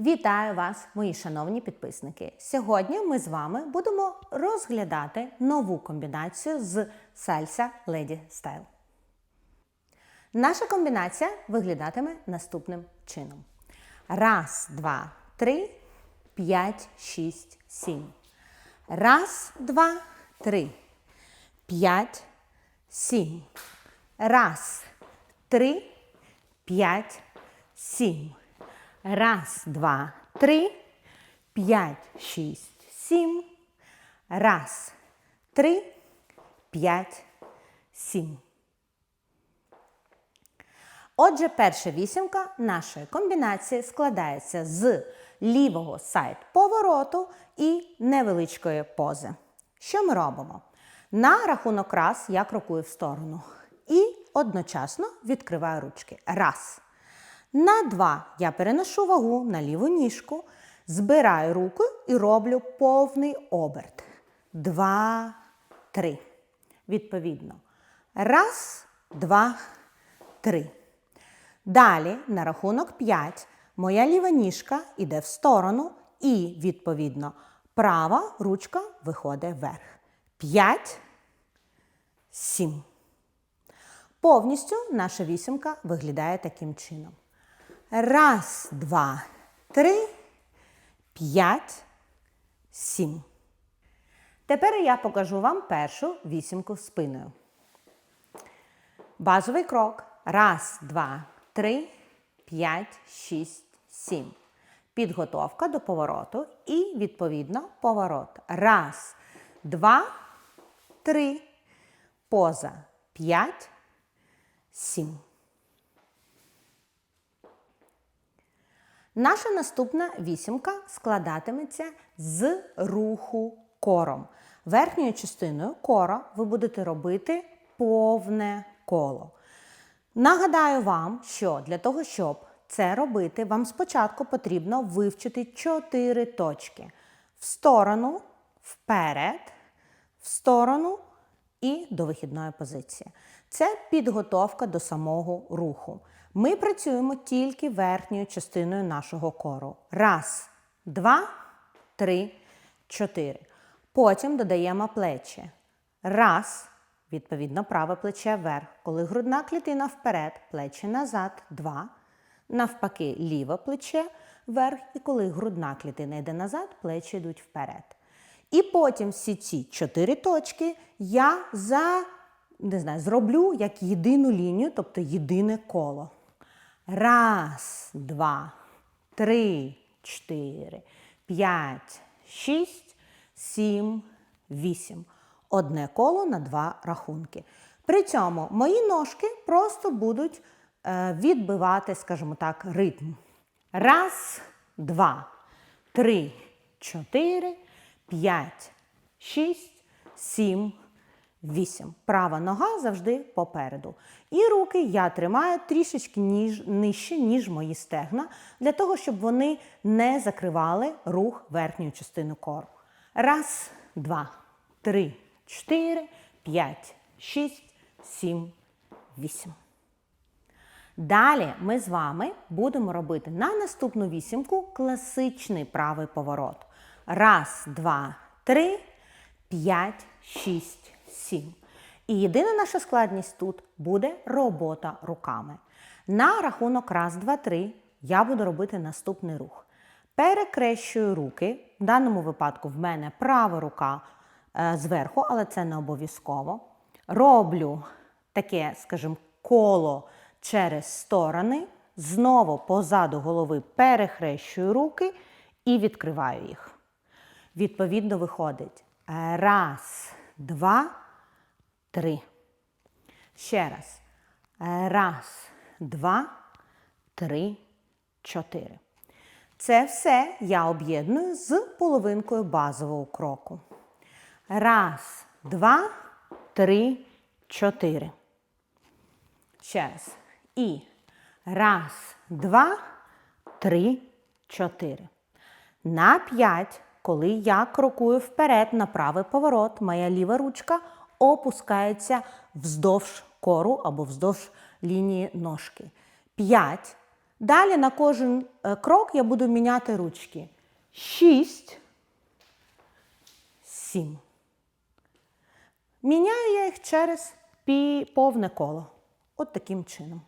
Вітаю вас, мої шановні підписники! Сьогодні ми з вами будемо розглядати нову комбінацію з Salsa Lady Style. Наша комбінація виглядатиме наступним чином: раз, два, три, п'ять, шість, сім. Раз, два, три, п'ять, сім. Раз, три, п'ять, сім. Раз, два, три, п'ять, шість, сім. Раз, три, п'ять, сім. Отже, перша вісімка нашої комбінації складається з лівого сайд повороту і невеличкої пози. Що ми робимо? На рахунок раз я крокую в сторону. І одночасно відкриваю ручки. Раз. На два я переношу вагу на ліву ніжку, збираю руку і роблю повний оберт. Два, три. Відповідно. Раз, два, три. Далі, на рахунок 5, моя ліва ніжка йде в сторону і, відповідно, права ручка виходить вверх. 5, 7. Повністю наша вісімка виглядає таким чином. Раз, два, три, п'ять, сім. Тепер я покажу вам першу вісімку спиною. Базовий крок. Раз, два, три, п'ять, шість, сім. Підготовка до повороту і, відповідно, поворот. Раз, два, три. Поза. П'ять, сім. Наша наступна вісімка складатиметься з руху кором. Верхньою частиною кора ви будете робити повне коло. Нагадаю вам, що для того, щоб це робити, вам спочатку потрібно вивчити чотири точки: в сторону, вперед, в сторону і до вихідної позиції. Це підготовка до самого руху. Ми працюємо тільки верхньою частиною нашого кору. Раз, два, три, чотири. Потім додаємо плечі. Раз, відповідно, праве плече вверх. Коли грудна клітина вперед, плечі назад, два. Навпаки, ліве плече вверх. І коли грудна клітина йде назад, плечі йдуть вперед. І потім всі ці чотири точки я за, не знаю, зроблю як єдину лінію, тобто єдине коло. Раз, два, три, чотири, п'ять, шість, сім, вісім. Одне коло на два рахунки. При цьому мої ножки просто будуть е, відбивати, скажімо так, ритм. Раз, два, три, чотири, п'ять, шість, сім, 8. Права нога завжди попереду. І руки я тримаю трішечки ніж, нижче, ніж мої стегна, для того, щоб вони не закривали рух верхньої частини кору. Раз, два, три, чотири, п'ять, шість, сім, вісім. Далі ми з вами будемо робити на наступну вісімку класичний правий поворот. Раз, два, три, п'ять, шість, 7. І єдина наша складність тут буде робота руками. На рахунок раз, два, три я буду робити наступний рух. Перекрещую руки. В даному випадку в мене права рука е, зверху, але це не обов'язково. Роблю таке, скажімо, коло через сторони. Знову позаду голови перехрещую руки і відкриваю їх. Відповідно, виходить раз, два, три. Ще раз. Раз, два, три, чотири. Це все я об'єдную з половинкою базового кроку. Раз, два, три, чотири. Ще раз. І раз, два, три, чотири. На п'ять, коли я крокую вперед на правий поворот, моя ліва ручка опускається вздовж кору або вздовж лінії ножки. 5. Далі на кожен е, крок я буду міняти ручки. Шість, сім. Міняю я їх через повне коло. От таким чином.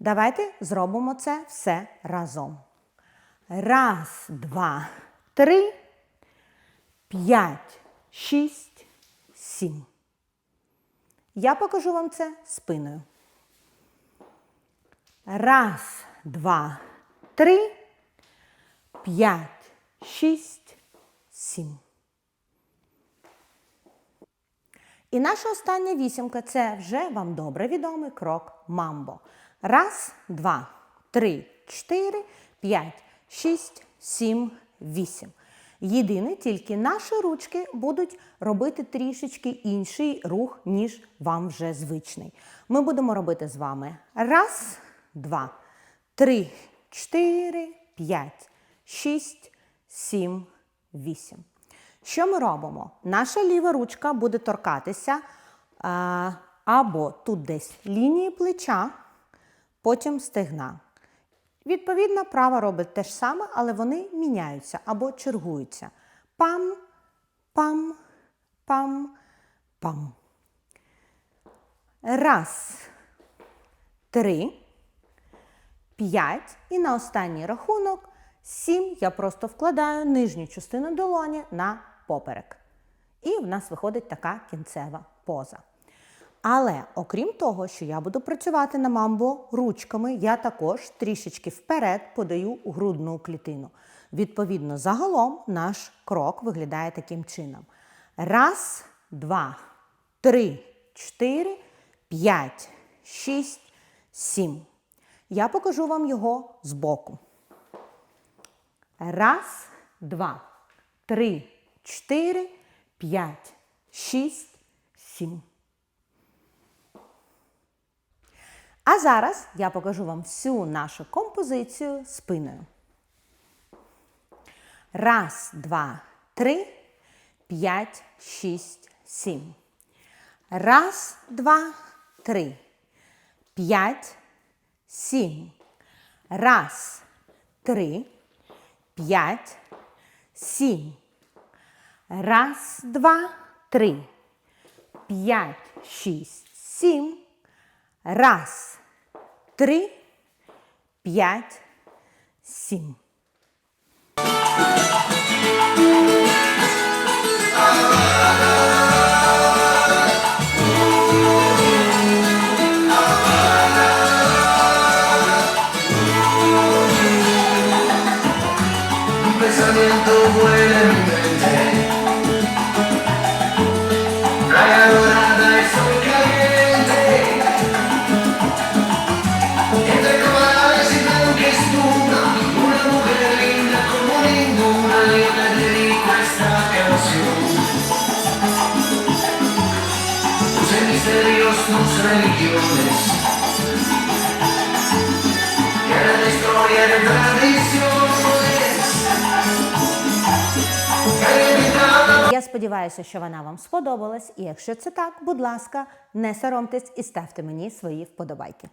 Давайте зробимо це все разом. Раз, два, три, п'ять, шість, сім. Я покажу вам це спиною. Раз, два, три, п'ять, шість, сім. І наша остання вісімка це вже вам добре відомий крок мамбо. Раз, два, три, чотири, п'ять, шість, сім, вісім. Єдине, тільки наші ручки будуть робити трішечки інший рух, ніж вам вже звичний. Ми будемо робити з вами раз, два, три, чотири, п'ять, шість, сім, вісім. Що ми робимо? Наша ліва ручка буде торкатися а, або тут десь лінії плеча, потім стегна. Відповідно, права робить те ж саме, але вони міняються або чергуються. Пам, пам, пам, пам. Раз, три, п'ять. І на останній рахунок сім я просто вкладаю нижню частину долоні на поперек. І в нас виходить така кінцева поза. Але окрім того, що я буду працювати на мамбо ручками, я також трішечки вперед подаю грудну клітину. Відповідно, загалом наш крок виглядає таким чином: раз, два, три, чотири, п'ять, шість, сім. Я покажу вам його збоку. Раз, два, три, чотири, п'ять, шість, сім. А зараз я покажу вам всю нашу композицію спиною. Раз, два, три, п'ять, шість, сім. Раз, два, три, п'ять, сім. Раз, три, п'ять, сім. Раз, два, три, п'ять, шість, сім. Раз, три, п'ять, сім. Un pensamiento vuela Сподіваюся, що вона вам сподобалась. І якщо це так, будь ласка, не соромтесь і ставте мені свої вподобайки.